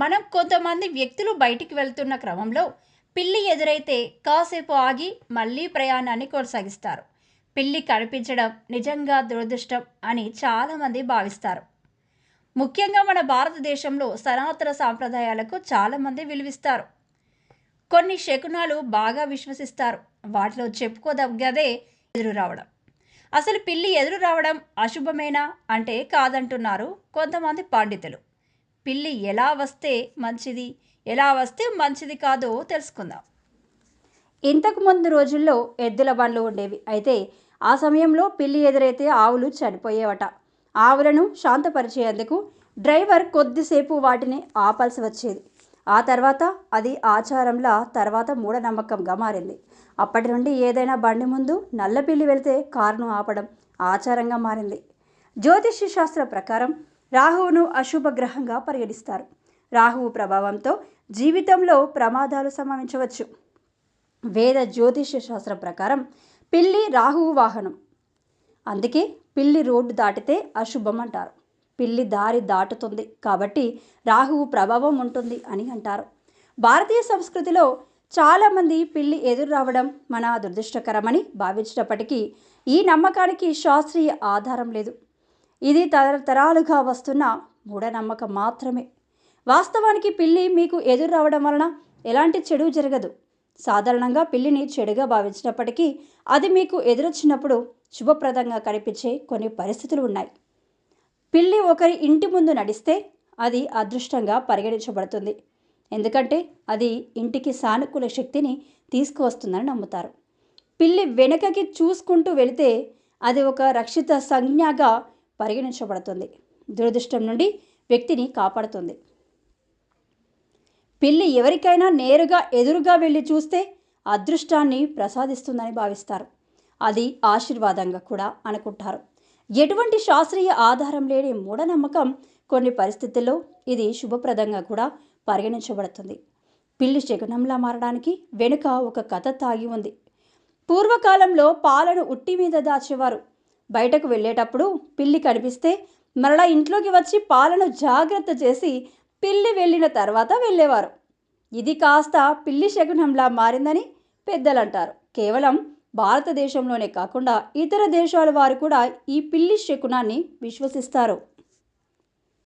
మనం కొంతమంది వ్యక్తులు బయటికి వెళ్తున్న క్రమంలో పిల్లి ఎదురైతే కాసేపు ఆగి మళ్ళీ ప్రయాణాన్ని కొనసాగిస్తారు. పిల్లి కనిపించడం నిజంగా దురదృష్టం అని చాలామంది భావిస్తారు. ముఖ్యంగా మన భారతదేశంలో సనాతన సాంప్రదాయాలకు చాలామంది విలువిస్తారు. కొన్ని శకునాలు బాగా విశ్వసిస్తారు. వాటిలో చెప్పుకోదగ్గదే ఎదురు రావడం. అసలు పిల్లి ఎదురు రావడం అశుభమేనా? అంటే కాదంటున్నారు కొంతమంది పండితులు. పిల్లి ఎలా వస్తే మంచిది? ఎలా వస్తే మంచిది కాదో తెలుసుకుందాం. ఇంతకు ముందు రోజుల్లో ఎద్దుల బండ్లు ఉండేవి. అయితే ఆ సమయంలో పిల్లి ఎదురైతే ఆవులు చనిపోయేవట. ఆవులను శాంతపరిచేందుకు డ్రైవర్ కొద్దిసేపు వాటిని ఆపాల్సి వచ్చేది. ఆ తర్వాత అది ఆచారంలా తర్వాత మూఢనమ్మకంగా మారింది. అప్పటి నుండి ఏదైనా బండి ముందు నల్ల పిల్లి వెళితే కారును ఆపడం ఆచారంగా మారింది. జ్యోతిష్య శాస్త్ర ప్రకారం రాహువును అశుభ గ్రహంగా పరిగణిస్తారు. రాహువు ప్రభావంతో జీవితంలో ప్రమాదాలు సంభవించవచ్చు వేద జ్యోతిష్య శాస్త్రం ప్రకారం పిల్లి రాహువు వాహనం. అందుకే పిల్లి రోడ్డు దాటితే అశుభం అంటారు. పిల్లి దారి దాటుతుంది కాబట్టి రాహువు ప్రభావం ఉంటుంది అని అంటారు. భారతీయ సంస్కృతిలో చాలామంది పిల్లి ఎదురు రావడం మన దురదృష్టకరమని భావించినప్పటికీ ఈ నమ్మకానికి శాస్త్రీయ ఆధారం లేదు. ఇది తరతరాలుగా వస్తున్న మూఢనమ్మకం మాత్రమే. వాస్తవానికి పిల్లి మీకు ఎదురు రావడం వలన ఎలాంటి చెడు జరగదు. సాధారణంగా పిల్లిని చెడుగా భావించినప్పటికీ అది మీకు ఎదురొచ్చినప్పుడు శుభప్రదంగా కనిపించే కొన్ని పరిస్థితులు ఉన్నాయి. పిల్లి ఒకరి ఇంటి ముందు నడిస్తే అది అదృష్టంగా పరిగణించబడుతుంది. ఎందుకంటే అది ఇంటికి సానుకూల శక్తిని తీసుకువస్తుందని నమ్ముతారు. పిల్లి వెనుకకి చూసుకుంటూ వెళితే అది ఒక రక్షిత సంజ్ఞగా పరిగణించబడుతుంది. దురదృష్టం నుండి వ్యక్తిని కాపాడుతుంది. పిల్లి ఎవరికైనా నేరుగా ఎదురుగా వెళ్ళి చూస్తే అదృష్టాన్ని ప్రసాదిస్తుందని భావిస్తారు. అది ఆశీర్వాదంగా కూడా అనుకుంటారు. ఎటువంటి శాస్త్రీయ ఆధారం లేని మూఢనమ్మకం కొన్ని పరిస్థితుల్లో ఇది శుభప్రదంగా కూడా పరిగణించబడుతుంది. పిల్లి శకునంలా మారడానికి వెనుక ఒక కథ తాగి ఉంది. పూర్వకాలంలో పాలను ఉట్టి మీద దాచేవారు. బయటకు వెళ్ళేటప్పుడు పిల్లి కనిపిస్తే మరలా ఇంట్లోకి వచ్చి పాలను జాగ్రత్త చేసి పిల్లి వెళ్ళిన తర్వాత వెళ్ళేవారు. ఇది కాస్త పిల్లి శకునంలా మారిందని పెద్దలు అంటారు కేవలం భారతదేశంలోనే కాకుండా ఇతర దేశాల వారు కూడా ఈ పిల్లి శకునాన్ని విశ్వసిస్తారు.